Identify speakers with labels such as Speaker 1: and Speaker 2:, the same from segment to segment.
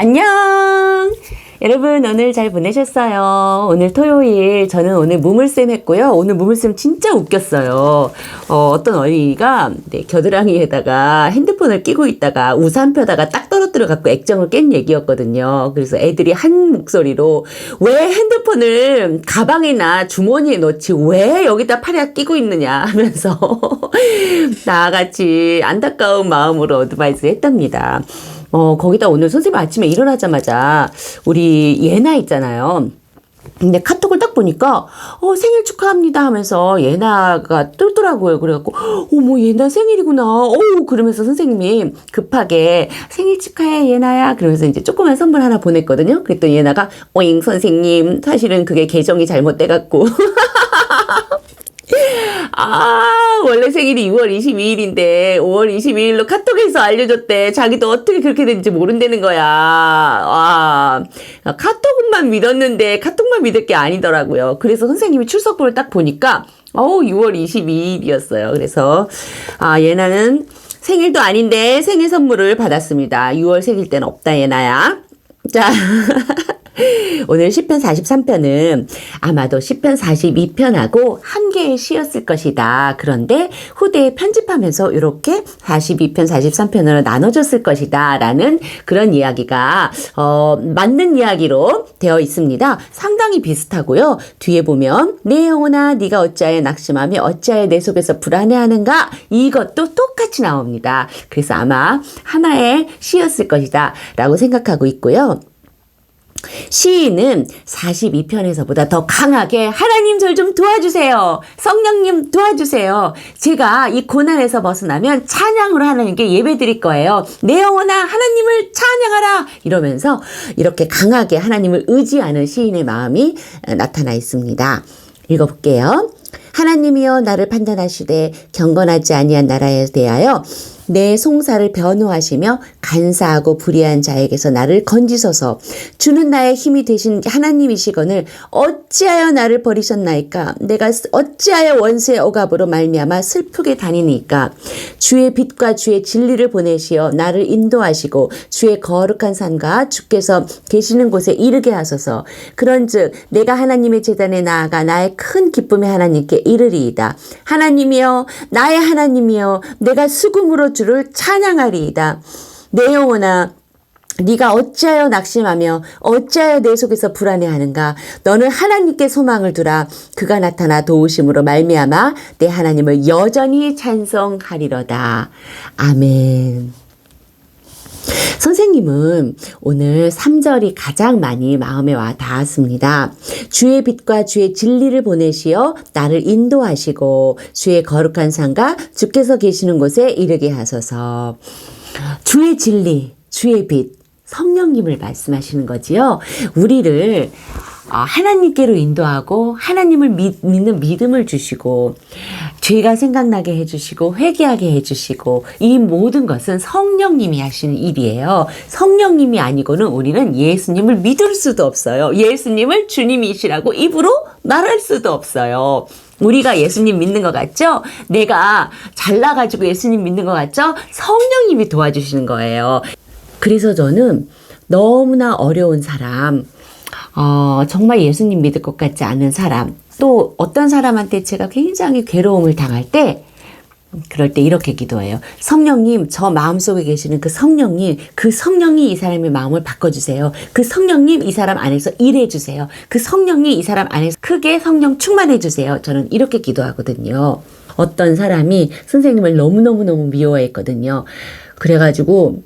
Speaker 1: 안녕! 여러분 오늘 잘 보내셨어요? 오늘 토요일 저는 오늘 무물쌤 했고요. 오늘 무물쌤 진짜 웃겼어요. 어, 어떤 어린이가 네, 겨드랑이에다가 핸드폰을 끼고 있다가 우산 펴다가 딱 떨어뜨려 갖고 액정을 깬 얘기였거든요. 그래서 애들이 한 목소리로 왜 핸드폰을 가방이나 주머니에 넣지 왜 여기다 팔에 끼고 있느냐 하면서 나같이 안타까운 마음으로 어드바이스 했답니다. 어, 거기다 오늘 선생님 아침에 일어나자마자 우리 예나 있잖아요. 근데 카톡을 딱 보니까 어 생일 축하합니다 하면서 예나가 뜨더라고요. 그래갖고 어머 예나 생일이구나. 어 그러면서 선생님이 급하게 생일 축하해 예나야. 그러면서 이제 조그만 선물 하나 보냈거든요. 그랬더니 예나가 오잉 선생님 사실은 그게 계정이 잘못돼갖고 아, 원래 생일이 6월 22일인데, 5월 22일로 카톡에서 알려줬대. 자기도 어떻게 그렇게 된지 모른다는 거야. 와, 카톡만 믿었는데, 카톡만 믿을 게 아니더라고요. 그래서 선생님이 출석부를 딱 보니까, 어우, 6월 22일이었어요. 그래서, 아, 얘나는 생일도 아닌데 생일 선물을 받았습니다. 6월 생일 때는 없다, 얘나야. 자. 오늘 10편 43편은 아마도 10편 42편하고 한 개의 시였을 것이다. 그런데 후대에 편집하면서 이렇게 42편 43편으로 나눠졌을 것이다. 라는 그런 이야기가 어, 맞는 이야기로 되어 있습니다. 상당히 비슷하고요. 뒤에 보면 내 영혼아 네가 어찌하여 낙심하며 어찌하여 내 속에서 불안해하는가 이것도 똑같이 나옵니다. 그래서 아마 하나의 시였을 것이다. 라고 생각하고 있고요. 시인은 42편에서보다 더 강하게 하나님 절 좀 도와주세요. 성령님 도와주세요. 제가 이 고난에서 벗어나면 찬양으로 하나님께 예배 드릴 거예요. 내 영혼아 하나님을 찬양하라 이러면서 이렇게 강하게 하나님을 의지하는 시인의 마음이 나타나 있습니다. 읽어볼게요. 하나님이여 나를 판단하시되 경건하지 아니한 나라에 대하여 내 송사를 변호하시며 간사하고 불의한 자에게서 나를 건지소서. 주는 나의 힘이 되신 하나님이시거늘 어찌하여 나를 버리셨나이까? 내가 어찌하여 원수의 억압으로 말미암아 슬프게 다니니까? 주의 빛과 주의 진리를 보내시어 나를 인도하시고 주의 거룩한 산과 주께서 계시는 곳에 이르게 하소서. 그런즉 내가 하나님의 재단에 나아가 나의 큰 기쁨의 하나님께 이르리이다. 하나님이여 나의 하나님이여 내가 수금으로 주를 찬양하리이다. 내 영혼아 네가 어찌하여 낙심하며 어찌하여 내 속에서 불안해하는가? 너는 하나님께 소망을 두라. 그가 나타나 도우심으로 말미암아 내 하나님을 여전히 찬송하리로다. 아멘 선생님은 오늘 3절이 가장 많이 마음에 와 닿았습니다. 주의 빛과 주의 진리를 보내시어 나를 인도하시고 주의 거룩한 산과 주께서 계시는 곳에 이르게 하소서. 주의 진리, 주의 빛, 성령님을 말씀하시는 거지요. 우리를 어, 하나님께로 인도하고 하나님을 믿, 는 믿음을 주시고 죄가 생각나게 해주시고 회개하게 해주시고 이 모든 것은 성령님이 하시는 일이에요. 성령님이 아니고는 우리는 예수님을 믿을 수도 없어요. 예수님을 주님이시라고 입으로 말할 수도 없어요. 우리가 예수님 믿는 것 같죠? 내가 잘나가지고 예수님 믿는 것 같죠? 성령님이 도와주시는 거예요. 그래서 저는 너무나 어려운 사람, 어, 정말 예수님 믿을 것 같지 않은 사람, 또 어떤 사람한테 제가 굉장히 괴로움을 당할 때, 그럴 때 이렇게 기도해요. 성령님, 저 마음속에 계시는 그 성령님, 그 성령이 이 사람의 마음을 바꿔주세요. 그 성령님, 이 사람 안에서 일해주세요. 그 성령이 이 사람 안에서 크게 성령 충만해주세요. 저는 이렇게 기도하거든요. 어떤 사람이 선생님을 너무너무너무 미워했거든요. 그래가지고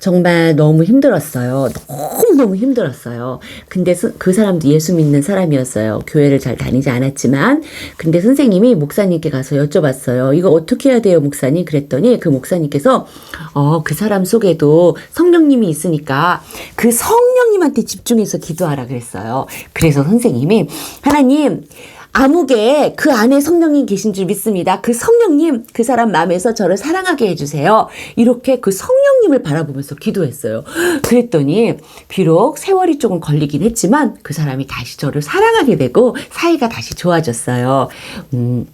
Speaker 1: 정말 너무 힘들었어요. 너무너무 힘들었어요. 근데 그 사람도 예수 믿는 사람이었어요. 교회를 잘 다니지 않았지만. 근데 선생님이 목사님께 가서 여쭤봤어요. 이거 어떻게 해야 돼요, 목사님? 그랬더니 그 목사님께서, 어, 그 사람 속에도 성령님이 있으니까 그 성령님한테 집중해서 기도하라 그랬어요. 그래서 선생님이, 하나님, 암흑에 그 안에 성령님 계신 줄 믿습니다. 그 성령님, 그 사람 마음에서 저를 사랑하게 해주세요. 이렇게 그 성령님을 바라보면서 기도했어요. 그랬더니, 비록 세월이 조금 걸리긴 했지만, 그 사람이 다시 저를 사랑하게 되고, 사이가 다시 좋아졌어요. 음.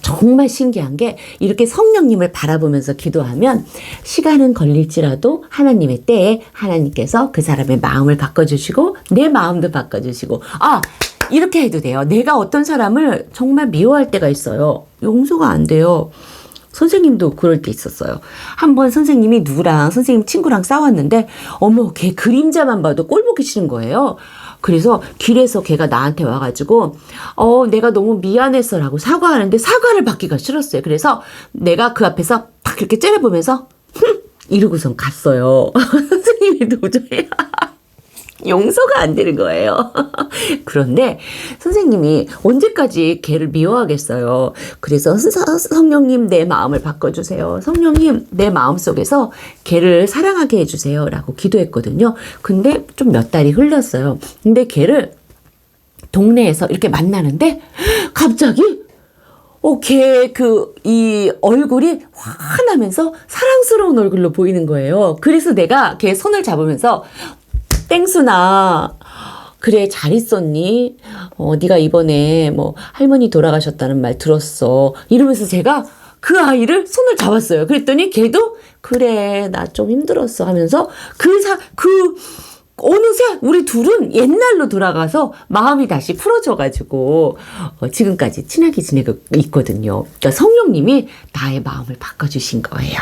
Speaker 1: 정말 신기한 게 이렇게 성령님을 바라보면서 기도하면 시간은 걸릴지라도 하나님의 때에 하나님께서 그 사람의 마음을 바꿔주시고 내 마음도 바꿔주시고 아 이렇게 해도 돼요. 내가 어떤 사람을 정말 미워할 때가 있어요. 용서가 안 돼요. 선생님도 그럴 때 있었어요. 한 번 선생님이 누구랑 선생님 친구랑 싸웠는데 어머 걔 그림자만 봐도 꼴 보기 싫은 거예요. 그래서 길에서 걔가 나한테 와가지고 어 내가 너무 미안했어라고 사과하는데 사과를 받기가 싫었어요. 그래서 내가 그 앞에서 딱 이렇게 째려보면서 흠 이러고선 갔어요. 선생님이 도저히 용서가 안 되는 거예요. 그런데 선생님이 언제까지 걔를 미워하겠어요. 그래서 서- 성령님 내 마음을 바꿔주세요. 성령님 내 마음 속에서 걔를 사랑하게 해주세요. 라고 기도했거든요. 근데 좀 몇 달이 흘렀어요. 근데 걔를 동네에서 이렇게 만나는데 갑자기 어, 걔, 그, 이 얼굴이 환하면서 사랑스러운 얼굴로 보이는 거예요. 그래서 내가 걔 손을 잡으면서, 땡순아, 그래, 잘 있었니? 어, 네가 이번에 뭐, 할머니 돌아가셨다는 말 들었어. 이러면서 제가 그 아이를 손을 잡았어요. 그랬더니 걔도, 그래, 나 좀 힘들었어 하면서 그 사, 그, 어느새 우리 둘은 옛날로 돌아가서 마음이 다시 풀어져가지고 어, 지금까지 친하게 지내고 있거든요. 그러니까 성령님이 나의 마음을 바꿔주신 거예요.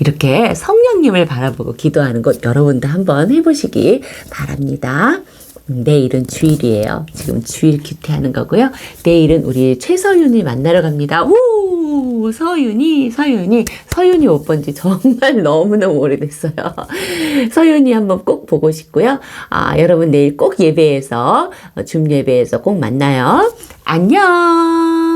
Speaker 1: 이렇게 성령님을 바라보고 기도하는 것 여러분도 한번 해보시기 바랍니다. 음, 내일은 주일이에요. 지금 주일 큐티하는 거고요. 내일은 우리 최서윤이 만나러 갑니다. 오, 서윤이, 서윤이, 서윤이 못 본지 정말 너무너무 오래됐어요. 서윤이 한번 꼭 보고 싶고요. 아, 여러분 내일 꼭 예배에서, 어, 줌 예배에서 꼭 만나요. 안녕!